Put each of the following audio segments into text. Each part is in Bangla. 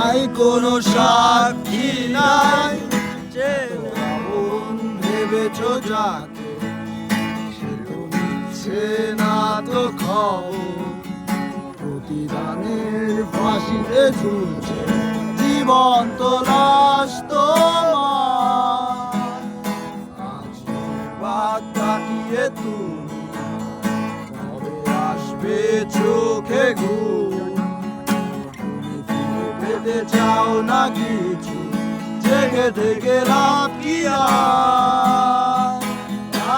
নাই, কোনো সাক্ষী নাই। যে আপন ভেবেছ যাকে সে তো নিচ্ছে না তো খবর। প্রতিদানের ফাঁসিতে ঝুলছে জীবন্ত লাশ তোমার। আজ বাদ কাটিয়ে তুমি, কবে আসবে চোখে চাও না কিছু জেগে থেকে রাত কি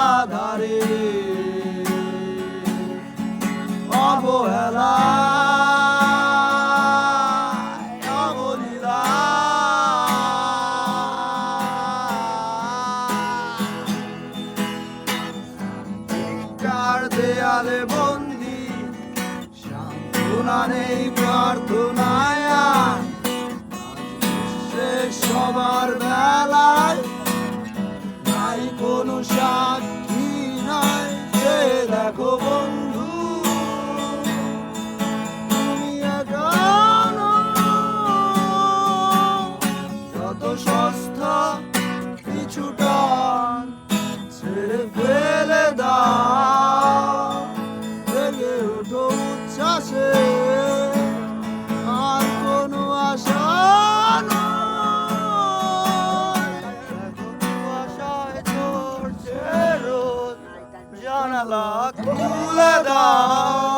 আধারে দেয়ালে বন্দি? সান্ত্বনা নেই প্রার্থনায় ছোট উচ্ছ্বাসে আর কোনো আশা জানালা খুলে দাও।